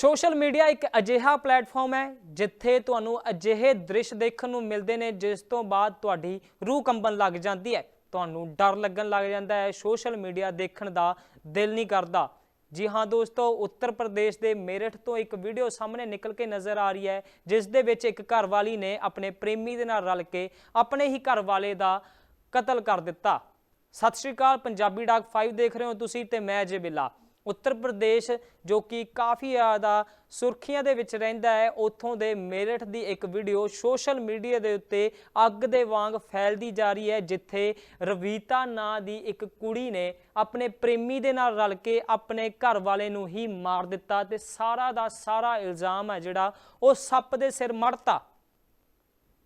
Social media ਇੱਕ ਅਜਿਹਾ platform ਹੈ ਜਿੱਥੇ ਤੁਹਾਨੂੰ ਅਜਿਹੇ ਦ੍ਰਿਸ਼ ਦੇਖਣ ਨੂੰ ਮਿਲਦੇ ਨੇ, ਜਿਸ ਤੋਂ ਬਾਅਦ ਤੁਹਾਡੀ ਰੂਹ ਕੰਬਣ ਲੱਗ ਜਾਂਦੀ ਹੈ। ਤੁਹਾਨੂੰ ਡਰ ਲੱਗਣ ਲੱਗ ਜਾਂਦਾ ਹੈ, ਸੋਸ਼ਲ ਮੀਡੀਆ ਦੇਖਣ ਦਾ ਦਿਲ ਨਹੀਂ ਕਰਦਾ। ਜੀ ਹਾਂ ਦੋਸਤੋ, ਉੱਤਰ ਪ੍ਰਦੇਸ਼ ਦੇ ਮੇਰਠ ਤੋਂ ਇੱਕ ਵੀਡੀਓ ਸਾਹਮਣੇ ਨਿਕਲ ਕੇ ਨਜ਼ਰ ਆ ਰਹੀ ਹੈ, ਜਿਸ ਦੇ ਵਿੱਚ ਇੱਕ ਘਰਵਾਲੀ ਨੇ ਆਪਣੇ ਪ੍ਰੇਮੀ ਦੇ ਨਾਲ ਰਲ ਕੇ ਆਪਣੇ ਹੀ ਘਰਵਾਲੇ ਦਾ ਕਤਲ ਕਰ ਦਿੱਤਾ। ਸਤਿ ਸ਼੍ਰੀ ਅਕਾਲ, ਪੰਜਾਬੀ ਡਾਕ 5 ਦੇਖ ਰਹੇ ਹੋ ਤੁਸੀਂ ਤੇ ਮੈਂ ਜੇ ਬਿੱਲਾ। ਉੱਤਰ ਪ੍ਰਦੇਸ਼, ਜੋ ਕਿ ਕਾਫੀ ਜ਼ਿਆਦਾ ਸੁਰਖੀਆਂ ਦੇ ਵਿੱਚ ਰਹਿੰਦਾ ਹੈ, ਉੱਥੋਂ ਦੇ ਮੇਰਠ ਦੀ ਇੱਕ ਵੀਡੀਓ ਸੋਸ਼ਲ ਮੀਡੀਆ ਦੇ ਉੱਤੇ ਅੱਗ ਦੇ ਵਾਂਗ ਫੈਲਦੀ ਜਾ ਰਹੀ ਹੈ, ਜਿੱਥੇ ਰਵੀਤਾ ਨਾਂ ਦੀ ਇੱਕ ਕੁੜੀ ਨੇ ਆਪਣੇ ਪ੍ਰੇਮੀ ਦੇ ਨਾਲ ਰਲ ਕੇ ਆਪਣੇ ਘਰ ਵਾਲੇ ਨੂੰ ਹੀ ਮਾਰ ਦਿੱਤਾ ਤੇ ਸਾਰਾ ਦਾ ਸਾਰਾ ਇਲਜ਼ਾਮ ਹੈ ਜਿਹੜਾ ਉਹ ਸੱਪ ਦੇ ਸਿਰ ਮੜਤਾ।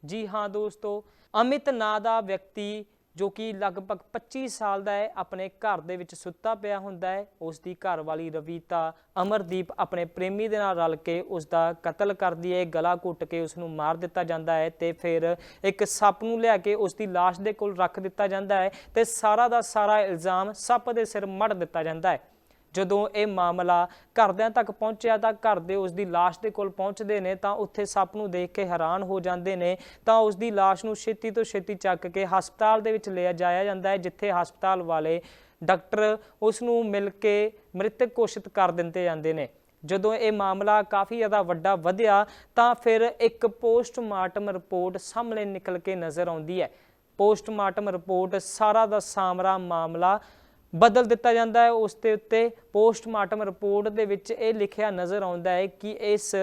ਜੀ ਹਾਂ ਦੋਸਤੋ, ਅਮਿਤ ਨਾਂ ਦਾ ਵਿਅਕਤੀ ਜੋ ਕਿ ਲਗਭਗ 25 ਸਾਲ ਦਾ ਹੈ, ਆਪਣੇ ਘਰ ਦੇ ਵਿੱਚ ਸੁੱਤਾ ਪਿਆ ਹੁੰਦਾ ਹੈ। ਉਸ ਦੀ ਘਰ ਵਾਲੀ ਰਵੀਤਾ ਅਮਰਦੀਪ ਆਪਣੇ ਪ੍ਰੇਮੀ ਦੇ ਨਾਲ ਰਲ ਕੇ ਉਸ ਦਾ ਕਤਲ ਕਰਦੀ ਹੈ। ਗਲਾ ਘੁੱਟ ਕੇ ਉਸ ਨੂੰ ਮਾਰ ਦਿੱਤਾ ਜਾਂਦਾ ਹੈ ਤੇ ਫਿਰ ਇੱਕ ਸੱਪ ਨੂੰ ਲਿਆ ਕੇ ਉਸ ਦੀ ਲਾਸ਼ ਦੇ ਕੋਲ ਰੱਖ ਦਿੱਤਾ ਜਾਂਦਾ ਹੈ ਤੇ ਸਾਰਾ ਦਾ ਸਾਰਾ ਇਲਜ਼ਾਮ ਸੱਪ ਦੇ ਸਿਰ ਮੜ ਦਿੱਤਾ ਜਾਂਦਾ ਹੈ। ਜਦੋਂ ਇਹ ਮਾਮਲਾ ਘਰਦਿਆਂ ਤੱਕ ਪਹੁੰਚਿਆ ਤਾਂ ਘਰ ਦੇ ਉਸ ਦੀ ਲਾਸ਼ ਦੇ ਕੋਲ ਪਹੁੰਚਦੇ ਨੇ ਤਾਂ ਉੱਥੇ ਸੱਪ ਨੂੰ ਦੇਖ ਕੇ ਹੈਰਾਨ ਹੋ ਜਾਂਦੇ ਨੇ ਤਾਂ ਉਸ ਦੀ ਲਾਸ਼ ਨੂੰ ਛੇਤੀ ਤੋਂ ਛੇਤੀ ਚੱਕ ਕੇ ਹਸਪਤਾਲ ਦੇ ਵਿੱਚ ਲਿਆ ਜਾਇਆ ਜਾਂਦਾ ਹੈ, ਜਿੱਥੇ ਹਸਪਤਾਲ ਵਾਲੇ ਡਾਕਟਰ ਉਸ ਨੂੰ ਮਿਲ ਕੇ ਮ੍ਰਿਤਕ ਘੋਸ਼ਿਤ ਕਰ ਦਿੰਦੇ ਜਾਂਦੇ ਨੇ। ਜਦੋਂ ਇਹ ਮਾਮਲਾ ਕਾਫੀ ਜ਼ਿਆਦਾ ਵੱਡਾ ਵਧਿਆ ਤਾਂ ਫਿਰ ਇੱਕ ਪੋਸਟਮਾਰਟਮ ਰਿਪੋਰਟ ਸਾਹਮਣੇ ਨਿਕਲ ਕੇ ਨਜ਼ਰ ਆਉਂਦੀ ਹੈ। ਪੋਸਟਮਾਰਟਮ ਰਿਪੋਰਟ ਸਾਰਾ ਦਾ ਸਾਮਰਾ ਮਾਮਲਾ ਬਦਲ ਦਿੱਤਾ ਜਾਂਦਾ ਹੈ। ਉਸ ਦੇ ਉੱਤੇ ਪੋਸਟਮਾਰਟਮ ਰਿਪੋਰਟ ਦੇ ਵਿੱਚ ਇਹ ਲਿਖਿਆ ਨਜ਼ਰ ਆਉਂਦਾ ਹੈ ਕਿ ਇਸ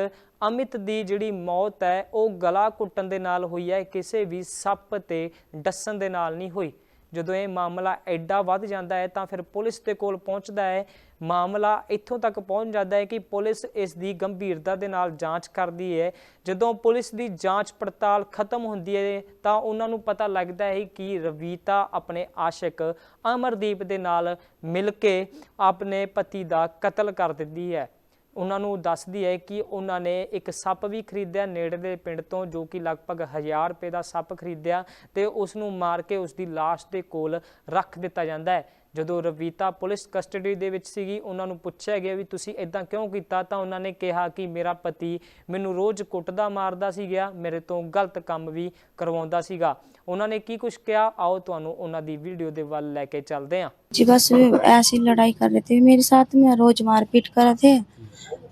ਅਮਿਤ ਦੀ ਜਿਹੜੀ ਮੌਤ ਹੈ, ਉਹ ਗਲਾ ਘੁੱਟਣ ਦੇ ਨਾਲ ਹੋਈ ਹੈ। ਕਿਸੇ ਵੀ ਸੱਪ ਤੇ ਡੱਸਣ ਦੇ ਨਾਲ ਨਹੀਂ ਹੋਈ। ਜਦੋਂ ਇਹ ਮਾਮਲਾ ਐਡਾ ਵੱਧ ਜਾਂਦਾ ਹੈ ਤਾਂ ਫਿਰ ਪੁਲਿਸ ਦੇ ਕੋਲ ਪਹੁੰਚਦਾ ਹੈ। ਮਾਮਲਾ ਇੱਥੋਂ ਤੱਕ ਪਹੁੰਚ ਜਾਂਦਾ ਹੈ ਕਿ ਪੁਲਿਸ ਇਸ ਦੀ ਗੰਭੀਰਤਾ ਦੇ ਨਾਲ ਜਾਂਚ ਕਰਦੀ ਹੈ। ਜਦੋਂ ਪੁਲਿਸ ਦੀ ਜਾਂਚ ਪੜਤਾਲ ਖਤਮ ਹੁੰਦੀ ਹੈ ਤਾਂ ਉਹਨਾਂ ਨੂੰ ਪਤਾ ਲੱਗਦਾ ਹੈ ਕਿ ਰਵੀਤਾ ਆਪਣੇ ਆਸ਼ਿਕ ਅਮਰਦੀਪ ਦੇ ਨਾਲ ਮਿਲ ਕੇ ਆਪਣੇ ਪਤੀ ਦਾ ਕਤਲ ਕਰ ਦਿੰਦੀ ਹੈ। ਉਹਨਾਂ ਨੂੰ ਦੱਸਦੀ ਹੈ ਕਿ ਉਹਨਾਂ ਨੇ ਇੱਕ ਸੱਪ ਵੀ ਖਰੀਦਿਆ ਨੇੜੇ ਦੇ ਪਿੰਡ ਤੋਂ, ਜੋ ਕਿ ਲਗਭਗ 1000 ਰੁਪਏ ਦਾ ਸੱਪ ਖਰੀਦਿਆ ਤੇ ਉਸ ਨੂੰ ਮਾਰ ਕੇ ਉਸ ਦੀ লাশ ਦੇ ਕੋਲ ਰੱਖ ਦਿੱਤਾ ਜਾਂਦਾ ਹੈ। ਜਦੋਂ ਰਵੀਤਾ ਪੁਲਿਸ ਕਸਟਡੀ ਦੇ ਵਿੱਚ ਸੀਗੀ, ਉਹਨਾਂ ਨੂੰ ਪੁੱਛਿਆ ਗਿਆ ਵੀ ਤੁਸੀਂ ਇਦਾਂ ਕਿਉਂ ਕੀਤਾ? ਤਾਂ ਉਹਨਾਂ ਨੇ ਕਿਹਾ ਕਿ ਮੇਰਾ ਪਤੀ ਮੈਨੂੰ ਰੋਜ਼ ਕੁੱਟਦਾ ਮਾਰਦਾ ਸੀ ਗਿਆ ਮੇਰੇ ਤੋਂ ਗਲਤ ਕੰਮ ਵੀ ਕਰਵਾਉਂਦਾ ਸੀਗਾ। ਉਹਨਾਂ ਨੇ ਕੀ ਕੁਝ ਕਿਹਾ? ਆਓ ਤੁਹਾਨੂੰ ਉਹਨਾਂ ਦੀ ਵੀਡੀਓ ਦੇ ਵੱਲ ਲੈ ਕੇ ਚੱਲਦੇ ਹਾਂ। ਜੀ ਬਸ ਐਸੀ ਲੜਾਈ ਕਰ ਰਹੇ ਥੇ ਮੇਰੇ ਸਾਥ ਮੈਂ ਰੋਜ਼ ਮਾਰਪੀਟ ਕਰ ਤੇ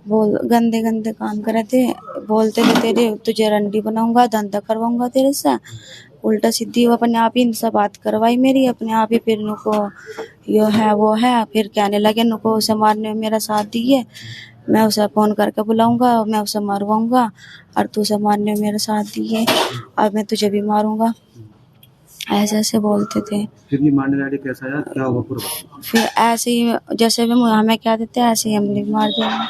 बोल गंदे गंदे काम कर रहे थे। बोलते थे तेरे तुझे रंडी बनाऊँगा धंधा करवाऊँगा तेरे से। उल्टा सीधी वो अपने आप ही इनसे बात करवाई मेरी अपने आप ही फिर नुको यो है वो है फिर कहने लगे नुको उसे मारने में मेरा साथ दिए। मैं उसे फ़ोन करके बुलाऊँगा मैं उसे मारवाऊँगा और तू उसे मारने में मेरा साथ दिए और मैं तुझे भी मारूँगा। ऐसे ऐसे बोलते थे। फिर ये मारने वाले कैसा आया? क्या हुआ फिर ऐसे ही जैसे भी हमें क्या देते ऐसे ही हमने मार दिया।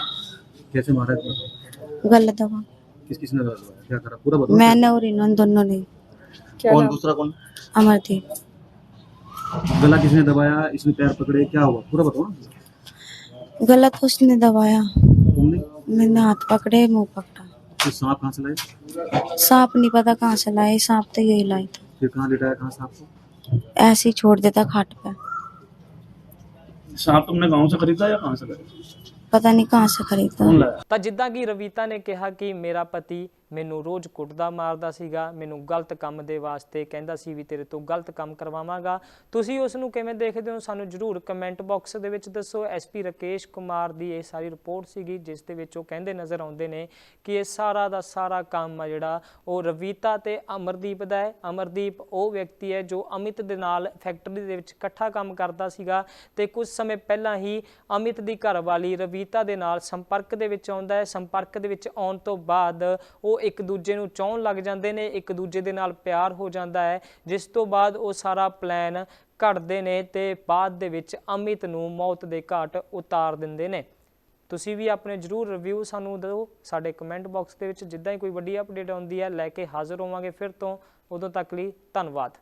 कैसे मारा है बताओ। गलत दवा किस किस ने क्या करा पूरा बताओ मैंने और इन्होंने दोनों ने। कौन दूसरा कौन? अमरदीप गला किसने दबाया? इसने पैर पकड़े क्या हुआ? पूरा बताओ ना। गलत उसने दबाया। तुमने? मैंने हाथ पकड़े मुँह पकड़ा। फिर सांप कहाँ से लाए? सांप नहीं पता कहाँ से लाए सांप तो यही लाई था। फिर कहाँ लिटाया? कहाँ सांप को? ऐसे ही छोड़ देता खाट पे। सांप तुमने गाँव से खरीदा या कहाँ से खरीदा? पता नहीं कहाँ से खरीदा कौन लाया ਤਾਂ ਜਿੱਦਾਂ ਕਿ ਰਵੀਤਾ ਨੇ ਕਿਹਾ ਕਿ ਮੇਰਾ ਪਤੀ ਮੈਨੂੰ ਰੋਜ਼ ਕੁੱਟਦਾ ਮਾਰਦਾ ਸੀਗਾ ਮੈਨੂੰ ਗਲਤ ਕੰਮ ਦੇ ਵਾਸਤੇ ਕਹਿੰਦਾ ਸੀ ਵੀ ਤੇਰੇ ਤੋਂ ਗਲਤ ਕੰਮ ਕਰਵਾਵਾਂਗਾ ਤੁਸੀਂ ਉਸ ਨੂੰ ਕਿਵੇਂ ਦੇਖਦੇ ਹੋ ਸਾਨੂੰ ਜਰੂਰ ਕਮੈਂਟ ਬਾਕਸ ਦੇ ਵਿੱਚ ਦੱਸੋ ਐਸਪੀ ਰਕੇਸ਼ ਕੁਮਾਰ ਦੀ ਇਹ ਸਾਰੀ ਰਿਪੋਰਟ ਸੀਗੀ ਜਿਸ ਦੇ ਵਿੱਚ ਉਹ ਕਹਿੰਦੇ ਨਜ਼ਰ ਆਉਂਦੇ ਨੇ ਕਿ ਇਹ ਸਾਰਾ ਦਾ ਸਾਰਾ ਕੰਮ ਆ ਜਿਹੜਾ ਉਹ ਰਵੀਤਾ ਤੇ ਅਮਰਦੀਪ ਦਾ ਹੈ ਅਮਰਦੀਪ ਉਹ ਵਿਅਕਤੀ ਹੈ ਜੋ ਅਮਿਤ ਦੇ ਨਾਲ ਫੈਕਟਰੀ ਦੇ ਵਿੱਚ ਇਕੱਠਾ ਕੰਮ ਕਰਦਾ ਸੀਗਾ ਤੇ ਕੁਝ ਸਮੇਂ ਪਹਿਲਾਂ ਹੀ ਅਮਿਤ ਦੀ ਘਰਵਾਲੀ ਰਵੀਤਾ ਦੇ ਨਾਲ ਸੰਪਰਕ ਦੇ ਵਿੱਚ ਆਉਂਦਾ ਹੈ। ਸੰਪਰਕ ਦੇ ਵਿੱਚ ਆਉਣ ਤੋਂ ਬਾਅਦ ਉਹ ਇੱਕ ਦੂਜੇ ਨੂੰ ਚਾਹਣ ਲੱਗ ਜਾਂਦੇ ਨੇ, ਇੱਕ ਦੂਜੇ ਦੇ ਨਾਲ ਪਿਆਰ ਹੋ ਜਾਂਦਾ ਹੈ। ਜਿਸ ਤੋਂ ਬਾਅਦ ਉਹ ਸਾਰਾ ਪਲਾਨ ਘੜਦੇ ਨੇ ਤੇ ਬਾਅਦ ਦੇ ਵਿੱਚ ਅਮਿਤ ਨੂੰ ਮੌਤ ਦੇ ਘਾਟ ਉਤਾਰ ਦਿੰਦੇ ਨੇ। ਤੁਸੀਂ ਵੀ ਆਪਣੇ ਜਰੂਰ ਰਿਵਿਊ ਸਾਨੂੰ ਦਿਓ। ਸਾਡੇ ਕਮੈਂਟ ਬਾਕਸ ਦੇ ਵਿੱਚ ਜਿੱਦਾਂ ਹੀ ਕੋਈ ਵੱਡੀ ਅਪਡੇਟ ਆਉਂਦੀ ਹੈ, ਲੈ ਕੇ ਹਾਜ਼ਰ ਹੋਵਾਂਗੇ ਫਿਰ ਤੋਂ। ਉਦੋਂ ਤੱਕ ਲਈ ਧੰਨਵਾਦ।